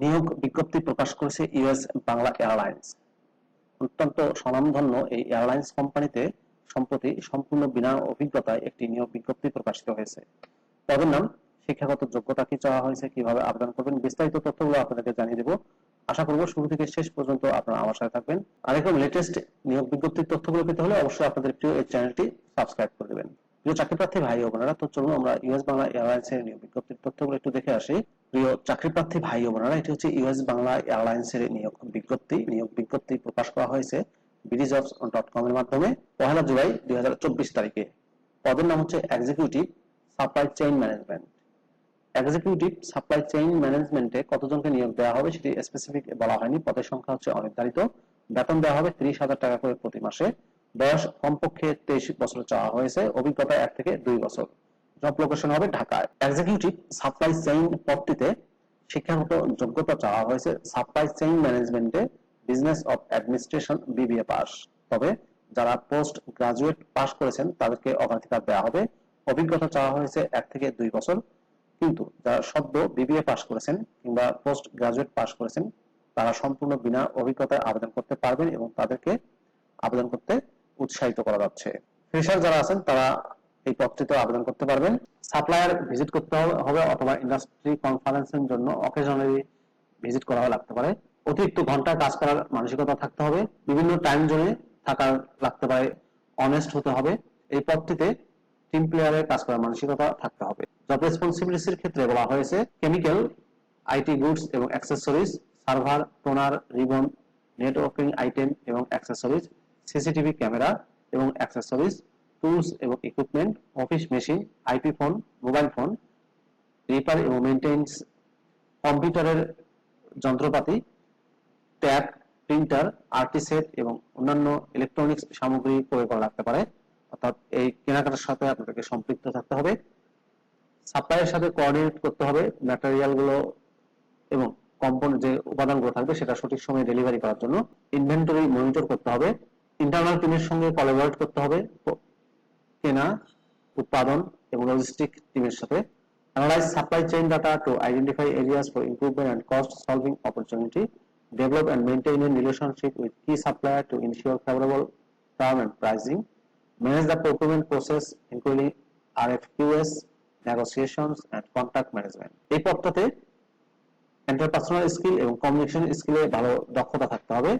নিয়োগ বিজ্ঞপ্তি প্রকাশ করেছে ইউএস বাংলা এয়ারলাইন্স। অত্যন্ত স্বনামধন্য এই এয়ারলাইন্স কোম্পানিতে সম্প্রতি সম্পূর্ণ বিনা অভিজ্ঞতায় একটি নিয়োগ বিজ্ঞপ্তি প্রকাশিত হয়েছে। পদের নাম, শিক্ষাগত যোগ্যতা কি চাওয়া হয়েছে, কীভাবে আবেদন করবেন, বিস্তারিত তথ্যগুলো আপনাদেরকে জানিয়ে দেবো। আশা করব শুরু থেকে শেষ পর্যন্ত আপনারা আমার সাথে থাকবেন। আর লেটেস্ট নিয়োগ বিজ্ঞপ্তির তথ্যগুলো পেতে হলে অবশ্যই আপনাদের প্রিয় এই চ্যানেলটি সাবস্ক্রাইব করে দেবেন। প্রিয় চাকরি প্রার্থী ভাই বোনেরা, তো চলুন আমরা ইউএস বাংলা এয়ারলাইন্স এর নিয়োগ বিজ্ঞপ্তির তথ্যগুলো একটু দেখে আসি। প্রিয় চাকরি প্রার্থী ভাই বোনেরা, এটি হচ্ছে ইউএস বাংলা এয়ারলাইন্স এর নিয়োগ বিজ্ঞপ্তি। নিয়োগ বিজ্ঞপ্তি প্রকাশ করা হয়েছে বিডিজবস ডট কম এর মাধ্যমে পহেলা জুলাই দুই তারিখে। পদের নাম হচ্ছে executive supply chain management executive supply chain ম্যানেজমেন্টে কতজনকে নিয়োগ দেওয়া হবে সেটি স্পেসিফিক বলা হয়নি। পদের সংখ্যা হচ্ছে অনির্ধারিত। বেতন দেওয়া হবে ত্রিশ হাজার টাকা করে প্রতি মাসে। বয়স কমপক্ষে তেইশ বছর চাওয়া হয়েছে। অভিজ্ঞতা এক থেকে দুই বছর। জব লোকেশন হবে ঢাকায় এক্সিকিউটিভ সাপ্লাই চেইন পদটিতে শিক্ষাগত যোগ্যতা চাওয়া হয়েছে সাপ্লাই চেইন ম্যানেজমেন্টে business of administration BBA pass তবে যারা পোস্ট গ্রাজুয়েট পাস করেছেন, তাদেরকে অগ্রাধিকার দেওয়া হবে। অভিজ্ঞতা চাওয়া হয়েছে এক থেকে দুই বছর। কিন্তু যারা সদ্য বিবিএ পাস করেছেন কিংবা পোস্ট গ্রাজুয়েট পাস করেছেন, তারা সম্পূর্ণ বিনা অভিজ্ঞতায় আবেদন করতে পারবেন এবং তাদেরকে আবেদন করতে উৎসাহিত করা যাচ্ছে। ফ্রেশার যারা আছেন, তারা এই পদটিতে আবেদন করতে পারবেন। সাপ্লায়ার ভিজিট করতে হবে অথবা ইন্ডাস্ট্রি কনফারেন্সের জন্য অকেশনালি ভিজিট করা লাগতে পারে। অতিরিক্ত ঘণ্টা কাজ করার মানসিকতা থাকতে হবে। বিভিন্ন টাইম জোনে থাকার লাগতে পারে। অনেস্ট হতে হবে। এই পদটিতে টিম প্লেয়ারের কাজ করার মানসিকতা থাকতে হবে। জব রেসপন্সিবিলিটির ক্ষেত্রে বলা হয়েছে কেমিক্যাল আইটি গুডস এবং accessories server toner ribbon networking item এবং অ্যাক্সেসরিজ সিসিটিভি ক্যামেরা এবং অ্যাক্সেসরিজ টুলস এবং equipment office machine IP phone mobile phone repair এবং মেইনটেন্স কম্পিউটারের যন্ত্রপাতি ট্যাব প্রিন্টার আরটি সেট এবং অন্যান্য ইলেকট্রনিক্স সামগ্রী ক্রয় করা রাখতে পারে। অর্থাৎ এই কেনাকাটার সাথে আপনাদেরকে সম্পৃক্ত থাকতে হবে। সাপ্লাইয়ের সাথে কোঅর্ডিনেট করতে হবে ম্যাটেরিয়ালগুলো এবং কম্পোনেন্ট যে উপাদানগুলো থাকবে সেটা সঠিক সময়ে ডেলিভারি করার জন্য। ইনভেন্টরি মনিটর করতে হবে। ইন্টারনাল টিমের সঙ্গে কোলাবোরেট করতে হবে। কেনা, উৎপাদন এবং লজিস্টিক টিমের সাথে analyse supply chain data to identify areas for improvement and cost solving opportunity develop and maintain a relationship with key supplier to ensure favourable term and pricing manage the procurement process including R F QS negotiations and contract management এই পথটাতে এন্টারপার্সোনাল skill এবং communication স্কিলে ভালো দক্ষতা থাকতে হবে।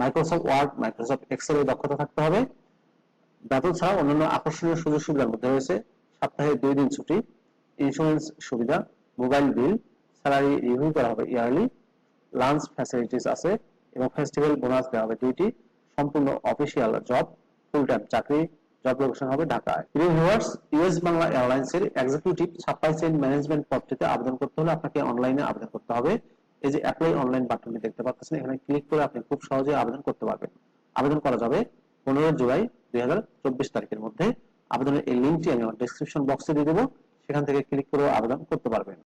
Microsoft word Microsoft এক্সেলের দক্ষতা থাকতে হবে। বেতন ছাড়া অন্যান্য আকর্ষণীয় সুযোগ সুবিধার মধ্যে রয়েছে সপ্তাহে দুই দিন ছুটি ইন্স্যুরেন্স সুবিধা মোবাইল বিল স্যালারি রিভিউ করা হবে ইয়ারলি লাঞ্চ ফ্যাসিলিটিস আছে এবং ফেস্টিভ্যাল বোনাস দেওয়া হবে দুইটি, সম্পূর্ণ অফিসিয়াল জব ফুল টাইম চাকরি জব লোকেশন হবে ঢাকায়। প্রিয় ভিউয়ার্স ইউএস বাংলা এয়ারলাইন্স এর এক্সিকিউটিভ সাপ্লাই চেইন ম্যানেজমেন্ট পদটিতে আবেদন করতে হলে আপনাকে অনলাইনে আবেদন করতে হবে। এই যে অ্যাপ্লাই অনলাইন বাটনটি দেখতে পাচ্ছেন, এখানে ক্লিক করে আপনি খুব সহজে আবেদন করতে পারবেন। আবেদন করা যাবে পনেরো জুলাই দুই হাজার চব্বিশ তারিখের মধ্যে আবেদনের এই লিঙ্কটি আমি আমার ডেসক্রিপশন বক্সে দিয়ে দেবো। সেখান থেকে ক্লিক করে আবেদন করতে পারবেন।